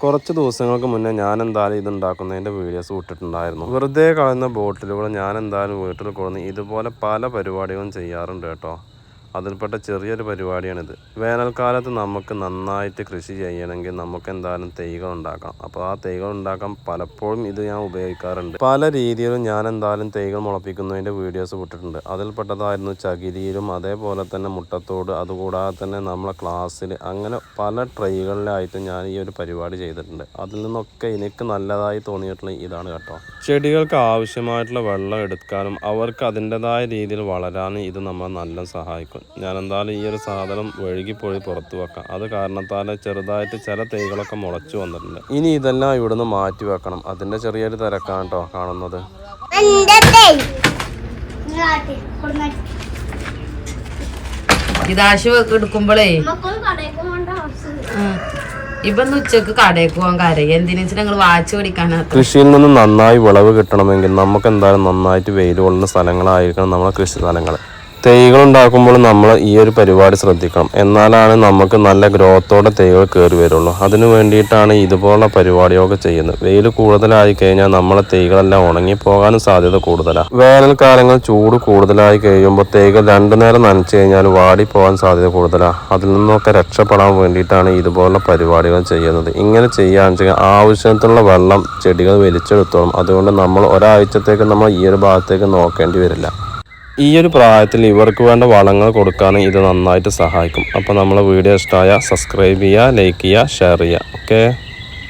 കുറച്ച് ദിവസങ്ങൾക്ക് മുന്നേ ഞാൻ എന്തായാലും ഇത് ഉണ്ടാക്കുന്നതിന്റെ വീഡിയോസ് വിട്ടിട്ടുണ്ടായിരുന്നു വെറുതെ കളയുന്ന ബോട്ടിലുകൾ ഞാൻ എന്തായാലും വീട്ടിൽ കൊടുന്ന് ഇതുപോലെ പല പരിപാടികളും ചെയ്യാറുണ്ട് കേട്ടോ. അതിൽപ്പെട്ട ചെറിയൊരു പരിപാടിയാണിത്. വേനൽക്കാലത്ത് നമുക്ക് നന്നായിട്ട് കൃഷി ചെയ്യണമെങ്കിൽ നമുക്ക് എന്തായാലും തൈകൾ ഉണ്ടാക്കാം. അപ്പോൾ ആ തൈകൾ ഉണ്ടാക്കാൻ പലപ്പോഴും ഇത് ഞാൻ ഉപയോഗിക്കാറുണ്ട്. പല രീതിയിലും ഞാൻ എന്തായാലും തൈകൾ മുളപ്പിക്കുന്നതിന്റെ വീഡിയോസ് വിട്ടിട്ടുണ്ട് അതിൽപ്പെട്ടതായിരുന്നു ചകിരിയിലും അതേപോലെ തന്നെ മുട്ടത്തോട് അതുകൂടാതെ തന്നെ നമ്മളെ ക്ലാസ്സിൽ അങ്ങനെ പല ട്രൈകളിലായിട്ടും ഞാൻ ഈ ഒരു പരിപാടി ചെയ്തിട്ടുണ്ട്. അതിൽ നിന്നൊക്കെ എനിക്ക് നല്ലതായി തോന്നിയിട്ടുള്ള ഇതാണ് കേട്ടോ. ചെടികൾക്ക് ആവശ്യമായിട്ടുള്ള വെള്ളം എടുക്കാനും അവർക്ക് അതിന്റെതായ രീതിയിൽ വളരാനും ഇത് നമ്മളെ നല്ല സഹായിക്കും. ഞാൻ എന്തായാലും ഈ ഒരു സാധനം ഒഴുകിപ്പോയി പുറത്തു വെക്കാം. അത് കാരണത്താൽ ചെറുതായിട്ട് ചില തൈകളൊക്കെ മുളച്ചു വന്നിട്ടുണ്ട്. ഇനി ഇതെല്ലാം ഇവിടുന്ന് മാറ്റി വെക്കണം. അതിന്റെ ചെറിയൊരു തിരക്കാണ് കേട്ടോ കാണുന്നത്. ഇതാശു എടുക്കുമ്പോഴേ ഇവന്ന് ഉച്ചയ്ക്ക് കടയിൽ പോവാൻ കാര്യം. എന്തിനു വെച്ചാൽ ഞങ്ങൾ വാച്ച് പിടിക്കാനാ കൃഷിയിൽ നിന്ന് നന്നായി വിളവ് കിട്ടണമെങ്കിൽ നമുക്ക് എന്തായാലും നന്നായിട്ട് വെയിൽ കൊള്ളുന്ന സ്ഥലങ്ങളായിരിക്കണം നമ്മുടെ കൃഷി സ്ഥലങ്ങൾ തൈകൾ ഉണ്ടാക്കുമ്പോൾ നമ്മൾ ഈ ഒരു പരിപാടി ശ്രദ്ധിക്കണം. എന്നാലാണ് നമുക്ക് നല്ല ഗ്രോത്തോടെ തൈകൾ കയറി വരുള്ളൂ. അതിനു വേണ്ടിയിട്ടാണ് ഇതുപോലുള്ള പരിപാടിയൊക്കെ ചെയ്യുന്നത്. വെയിൽ കൂടുതലായി കഴിഞ്ഞാൽ നമ്മളെ തൈകളെല്ലാം ഉണങ്ങിപ്പോകാനും സാധ്യത കൂടുതലാണ് വേനൽക്കാലങ്ങൾ ചൂട് കൂടുതലായി കഴിയുമ്പോൾ തൈകൾ രണ്ടു നേരം നനച്ചു കഴിഞ്ഞാൽ വാടിപ്പോകാൻ സാധ്യത കൂടുതലാണ് അതിൽ നിന്നൊക്കെ രക്ഷപ്പെടാൻ വേണ്ടിയിട്ടാണ് ഇതുപോലുള്ള പരിപാടികൾ ചെയ്യുന്നത്. ഇങ്ങനെ ചെയ്യാന്ന് വെച്ചാൽ ആവശ്യത്തിനുള്ള വെള്ളം ചെടികൾ വലിച്ചെടുത്തോളും. അതുകൊണ്ട് നമ്മൾ ഒരാഴ്ചത്തേക്ക് നമ്മൾ ഈ ഒരു ഭാഗത്തേക്ക് നോക്കേണ്ടി വരില്ല. ഈ ഒരു പ്രായത്തിൽ ഇവർക്ക് വേണ്ട വളങ്ങൾ കൊടുക്കാൻ ഇത് നന്നായിട്ട് സഹായിക്കും. അപ്പോൾ നമ്മളെ വീഡിയോ ഇഷ്ടമായ സബ്സ്ക്രൈബ് ചെയ്യുക ലൈക്ക് ചെയ്യുക ഷെയർ ചെയ്യുക. ഓക്കെ